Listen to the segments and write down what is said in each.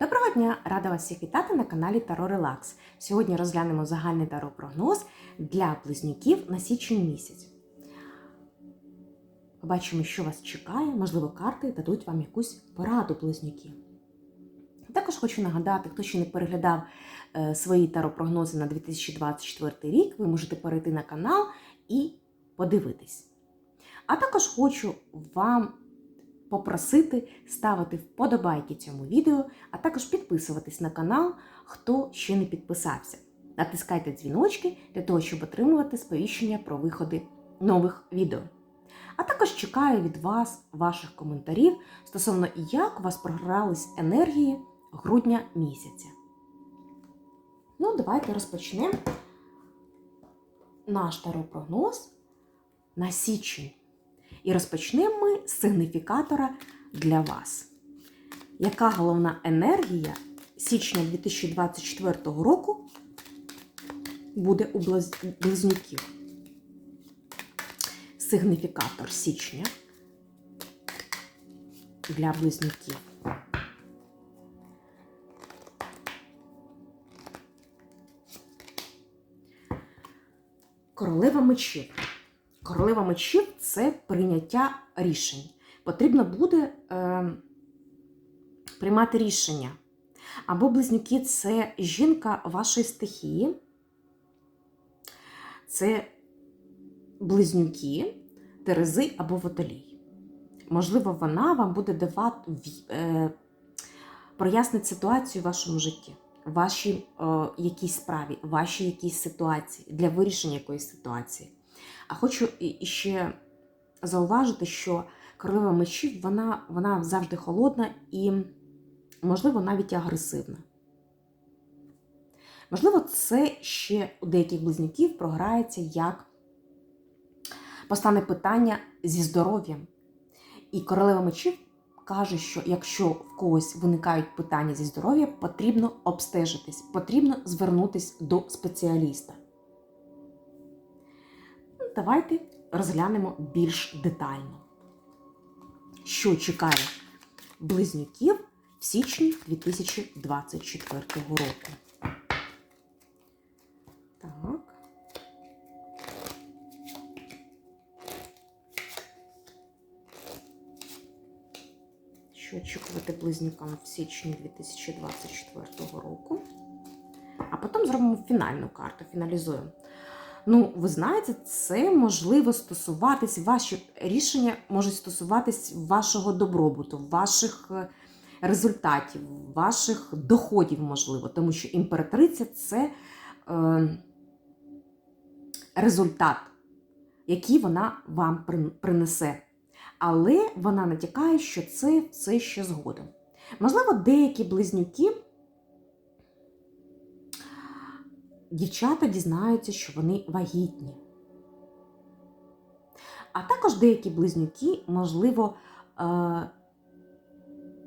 Доброго дня! Рада вас всіх вітати на каналі Таро Релакс. Сьогодні розглянемо загальний таро-прогноз для близнюків на січень місяць. Побачимо, що вас чекає, можливо, карти дадуть вам якусь пораду близнюків. Також хочу нагадати, хто ще не переглядав е, свої таро-прогнози на 2024 рік, ви можете перейти на канал і подивитись. А також хочу вам попросити ставити вподобайки цьому відео, а також підписуватись на канал, хто ще не підписався. Натискайте дзвіночки для того, щоб отримувати сповіщення про виходи нових відео. А також чекаю від вас ваших коментарів стосовно як у вас програлись енергії грудня місяця. Ну, давайте розпочнемо наш таро-прогноз на січень. І розпочнемо ми з сигніфікатора для вас. Яка головна енергія січня 2024 року буде у близнюків? Сигніфікатор січня для близнюків. Королева мечів. Королева мечів це прийняття рішень. Потрібно буде е, приймати рішення. Або близнюки це жінка вашої стихії, це близнюки, терези або водолій. Можливо, вона вам буде давати е, прояснить ситуацію в вашому житті, вашій е, якійсь справі, вашій якійсь ситуації, для вирішення якоїсь ситуації. А хочу ще зауважити, що королева мечів вона, вона завжди холодна і, можливо, навіть агресивна. Можливо, це ще у деяких близнюків програється як постане питання зі здоров'ям. І королева мечів каже, що якщо в когось виникають питання зі здоров'ям, потрібно обстежитись, потрібно звернутись до спеціаліста. Давайте розглянемо більш детально, що чекає близнюків в січні 2024 року. Так. Що очікувати близнюкам в січні 2024 року. А потім зробимо фінальну карту, фіналізуємо. Ну, ви знаєте, це можливо стосуватись, ваші рішення можуть стосуватись вашого добробуту, ваших е, результатів, ваших доходів, можливо, тому що імператриця це е, результат, який вона вам принесе. Але вона натякає, що це все ще згодом. Можливо, деякі близнюки дівчата дізнаються, що вони вагітні. А також деякі близнюки, можливо, е,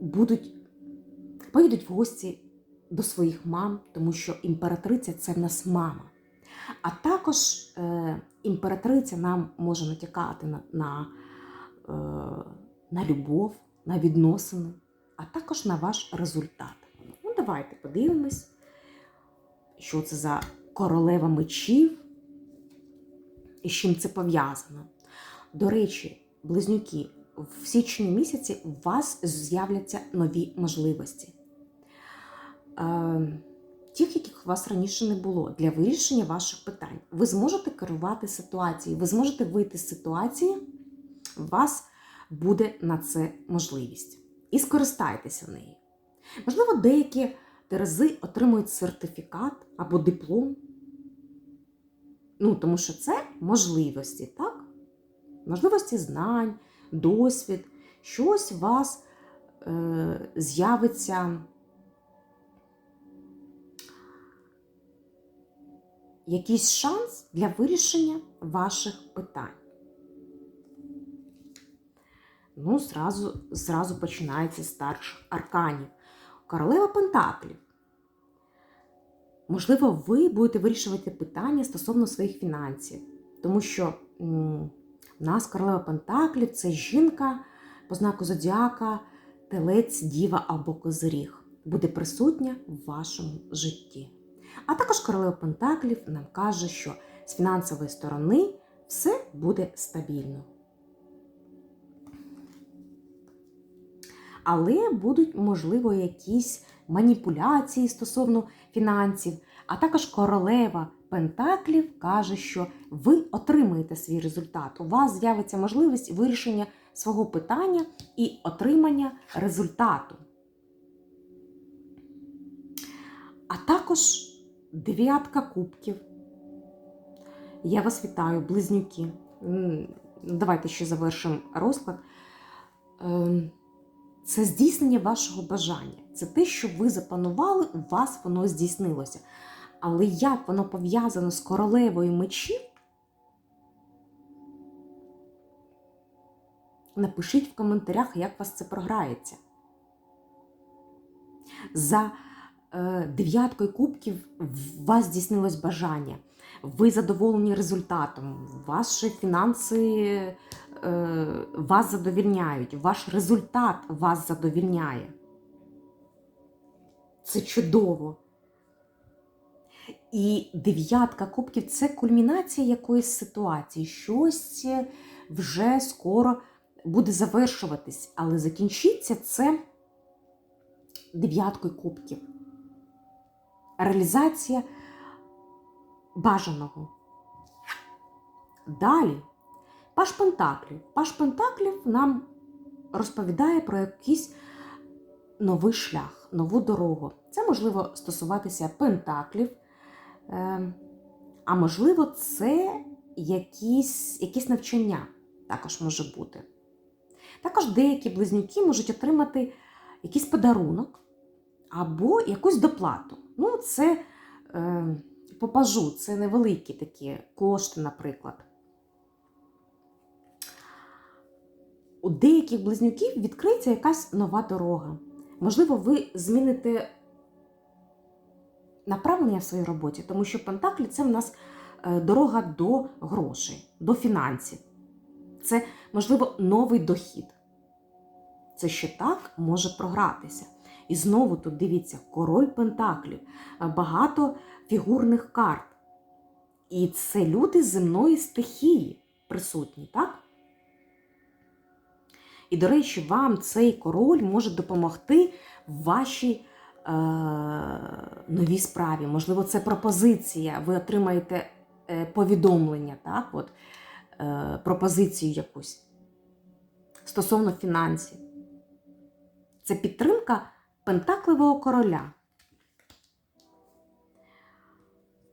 будуть, поїдуть в гості до своїх мам, тому що імператриця це в нас мама. А також е, імператриця нам може натякати на, на, е, на любов, на відносини, а також на ваш результат. Ну, давайте подивимось що це за королева мечів і з чим це пов'язано. До речі, близнюки, в січні місяці у вас з'являться нові можливості. Е, Тих, яких у вас раніше не було, для вирішення ваших питань. Ви зможете керувати ситуацією, ви зможете вийти з ситуації, у вас буде на це можливість. І скористайтеся нею. Можливо, деякі Терези отримують сертифікат або диплом. Ну, тому що це можливості, так? Можливості знань, досвід, щось у вас е, з'явиться. Якийсь шанс для вирішення ваших питань. Ну, зразу, зразу починається старших арканів. Королева Пентаклів. Можливо, ви будете вирішувати питання стосовно своїх фінансів, тому що в нас королева Пентаклів це жінка по знаку зодіака, телець, діва або козиріг. буде присутня в вашому житті. А також королева Пентаклів нам каже, що з фінансової сторони все буде стабільно. Але будуть, можливо, якісь маніпуляції стосовно фінансів, а також королева Пентаклів каже, що ви отримаєте свій результат. У вас з'явиться можливість вирішення свого питання і отримання результату. А також дев'ятка кубків. Я вас вітаю, близнюки. Давайте ще завершимо розклад. Це здійснення вашого бажання. Це те, що ви запланували, у вас воно здійснилося. Але як воно пов'язано з королевою мечів? Напишіть в коментарях, як вас це програється. За е, дев'яткою кубків в вас здійснилось бажання. Ви задоволені результатом, ваші фінанси вас задовільняють, ваш результат вас задовільняє. Це чудово. І дев'ятка кубків це кульмінація якоїсь ситуації. Щось вже скоро буде завершуватись, але закінчиться це дев'яткою кубків. Реалізація бажаного. Далі Паш Пентаклів. Паш Пентаклів нам розповідає про якийсь новий шлях, нову дорогу. Це можливо стосуватися пентаклів, е, а можливо, це якісь, якісь навчання також може бути. Також деякі близнюки можуть отримати якийсь подарунок або якусь доплату. Ну, це е, попажу, це невеликі такі кошти, наприклад. У деяких близнюків відкриється якась нова дорога. Можливо, ви зміните направлення в своїй роботі, тому що Пентаклі це в нас е, дорога до грошей, до фінансів. Це, можливо, новий дохід. Це ще так може програтися. І знову тут дивіться, король Пентаклів, е, багато фігурних карт. І це люди земної стихії присутні, так? І, до речі, вам цей король може допомогти в вашій е, новій справі. Можливо, це пропозиція. Ви отримаєте е, повідомлення, так? От, е, пропозицію якусь стосовно фінансів. Це підтримка Пентакливого короля.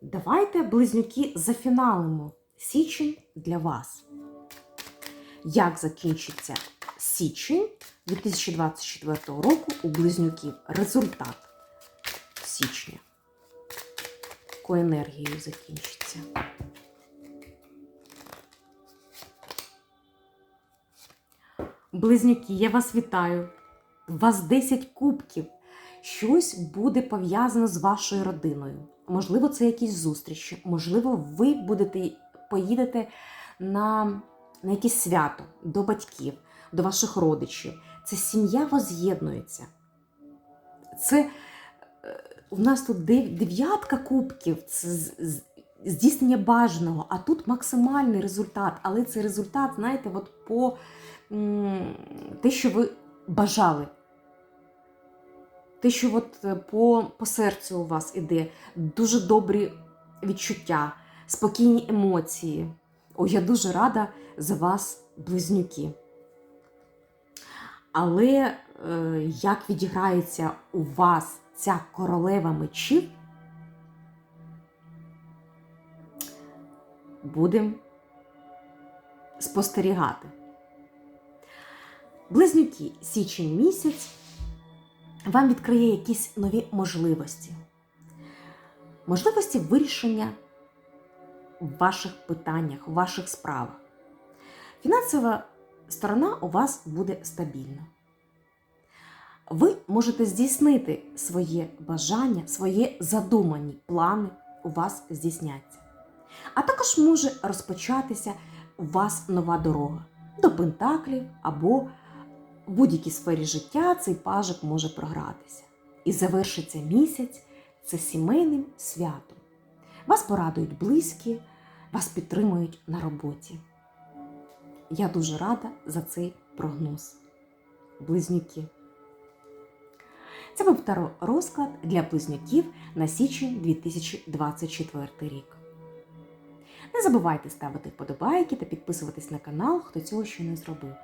Давайте, близнюки, зафіналимо січень для вас. Як закінчиться січень 2024 року у близнюків? Результат січня. Якою енергією закінчиться? Близнюки, я вас вітаю. У вас 10 кубків. Щось буде пов'язано з вашою родиною. Можливо, це якісь зустрічі, можливо, ви будете поїдете на, на якесь свято до батьків, до ваших родичів. Це сім'я воз'єднується. Це е, у нас тут дев'ятка кубків, це здійснення бажаного, а тут максимальний результат. Але це результат, знаєте, от по те, що ви бажали. Те, що от е, по, по серцю у вас іде, дуже добрі відчуття, спокійні емоції. О, я дуже рада за вас, близнюки. Але е, як відіграється у вас ця королева мечів, будемо спостерігати. Близнюки, січень місяць вам відкриє якісь нові можливості. Можливості вирішення в ваших питаннях, в ваших справах. Фінансова сторона у вас буде стабільна. Ви можете здійснити своє бажання, свої задумані плани у вас здійсняться. А також може розпочатися у вас нова дорога до Пентаклів або в будь-якій сфері життя цей пажик може програтися. і завершиться місяць це сімейним святом. Вас порадують близькі, вас підтримують на роботі. Я дуже рада за цей прогноз. Близнюки. Це був розклад для близнюків на січень 2024 рік. Не забувайте ставити вподобайки та підписуватись на канал, хто цього ще не зробив.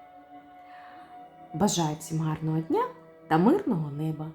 Бажаю всім гарного дня та мирного неба!